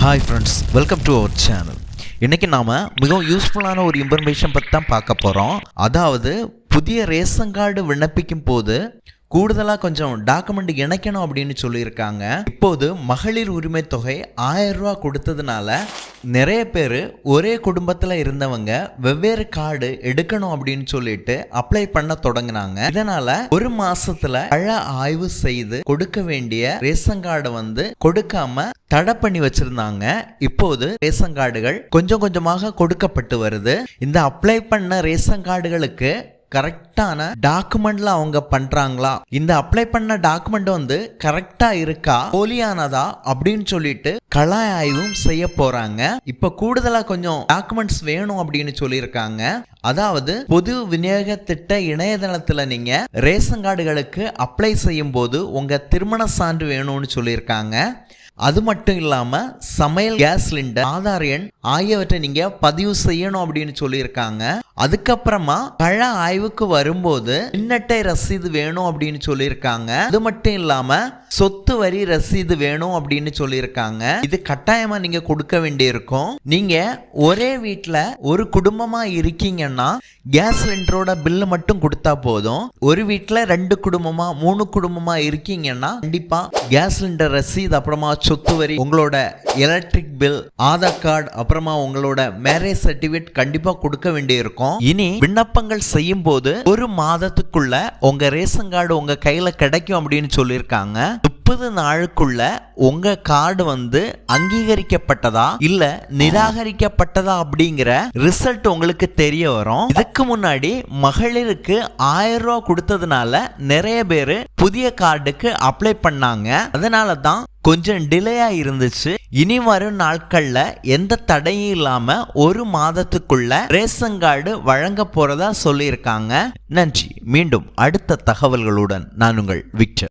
Hi friends welcome to our channel இன்றைக்கி நாம் மிகவும் யூஸ்ஃபுல்லான ஒரு இன்ஃபர்மேஷன் பற்றி தான் பார்க்க போகிறோம் அதாவது புதிய ரேஷன் கார்டு விண்ணப்பிக்கும் போது கூடுதலாக கொஞ்சம் டாக்குமெண்ட் இணைக்கணும் அப்படின்னு சொல்லியிருக்காங்க. இப்போது மகளிர் உரிமை தொகை ஆயிரம் ரூபா கொடுத்ததுனால நிறைய பேர் ஒரே குடும்பத்தில் இருந்தவங்க வெவ்வேறு கார்டு எடுக்கணும் அப்படின்னு சொல்லிட்டு அப்ளை பண்ண தொடங்கினாங்க. இதனால ஒரு மாசத்துல பழ ஆய்வு செய்து கொடுக்க வேண்டிய ரேஷன் கார்டை வந்து கொடுக்காம தடை பண்ணி வச்சிருந்தாங்க. இப்போது ரேஷன் கார்டுகள் கொஞ்சம் கொஞ்சமாக கொடுக்கப்பட்டு வருது. இந்த அப்ளை பண்ண ரேஷன் கார்டுகளுக்கு கரெக்டான டாக்குமெண்ட்ல அவங்க பண்றாங்களா? இந்த அப்ளை பண்ண டாக்குமெண்ட் வந்து கரெக்டா இருக்கா? போலியானதா? அப்படின்னு சொல்லிட்டு கலா ஆய்வும் செய்ய போறாங்க. இப்ப கூடுதலா கொஞ்சம் டாக்குமெண்ட்ஸ் வேணும் அப்படின்னு சொல்லியிருக்காங்க. அதாவது பொது விநியோக திட்ட இணையதளத்துல நீங்க ரேஷன் கார்டுகளுக்கு அப்ளை செய்யும் போது உங்க திருமண சான்று வேணும்னு சொல்லியிருக்காங்க. அது மட்டும் இல்லாமல் சமையல் கேஸ் சிலிண்டர் ஆதார் எண் ஆகியவற்றை நீங்கள் பதிவு செய்யணும் அப்படின்னு சொல்லியிருக்காங்க. அதுக்கப்புறமா பழ ஆய்வுக்கு வரும்போது மின்னட்டை ரசீது வேணும் அப்படின்னு சொல்லியிருக்காங்க. அது மட்டும் இல்லாமல் சொத்து வரி ரசீது வேணும் அப்படின்னு சொல்லியிருக்காங்க. இது கட்டாயமாக நீங்கள் கொடுக்க வேண்டியிருக்கும். நீங்கள் ஒரே வீட்டில் ஒரு குடும்பமாக இருக்கீங்கன்னா கேஸ் சிலிண்டரோட பில்லு மட்டும் கொடுத்தா போதும். ஒரு வீட்டில் ரெண்டு குடும்பமாக மூணு குடும்பமாக இருக்கீங்கன்னா கண்டிப்பாக கேஸ் சிலிண்டர் ரசீது அப்புறமா சொத்து வரி உங்களோட எலக்ட்ரிக் பில் ஆதார் கார்டு அப்புறமா உங்களோட மேரேஜ் சர்டிபிகேட் கண்டிப்பா கொடுக்க வேண்டியிருக்கும். இனி விண்ணப்பங்கள் செய்யும் போது ஒரு மாதத்துக்குள்ள உங்க ரேஷன் கார்டு உங்க கையில கிடைக்கும் அப்படின்னு சொல்லியிருக்காங்க. முப்பது நாளுக்குள்ள உங்க கார்டு வந்து அங்கீகரிக்கப்பட்டதா இல்ல நிராகரிக்கப்பட்டதா அப்படிங்கிற ரிசல்ட் உங்களுக்கு தெரிய வரும். இதுக்கு முன்னாடி மகளிருக்கு ஆயிரம் ரூபாய் கொடுத்ததுனால நிறைய பேர் புதிய கார்டுக்கு அப்ளை பண்ணாங்க. அதனால தான் கொஞ்சம் டிலேயா இருந்துச்சு. இனி வரும் நாட்கள்ல எந்த தடையும் இல்லாம ஒரு மாதத்துக்குள்ள ரேஷன் கார்டு வழங்க போறதா சொல்லியிருக்காங்க. நன்றி. மீண்டும் அடுத்த தகவல்களுடன் நான் உங்கள் விக்டர்.